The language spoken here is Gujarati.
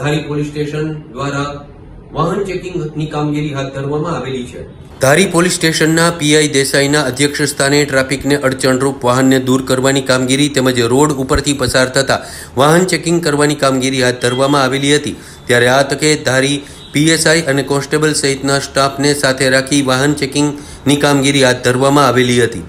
ધારી પોલીસ સ્ટેશન દ્વારા વાહન ચેકિંગની કામગીરી હાથ ધરવામાં આવેલી છે. ધારી પોલીસ સ્ટેશનના પીઆઈ દેસાઈના અધ્યક્ષ સ્થાને ટ્રાફિકને અડચણરૂપ વાહનને દૂર કરવાની કામગીરી તેમજ રોડ ઉપરથી પસાર થતા વાહન ચેકિંગ કરવાની કામગીરી હાથ ધરવામાં આવેલી હતી. ત્યારે આ તકે ધારી પીએસઆઈ અને કોન્સ્ટેબલ સહિતના સ્ટાફને સાથે રાખી વાહન ચેકિંગની કામગીરી હાથ ધરવામાં આવેલી હતી.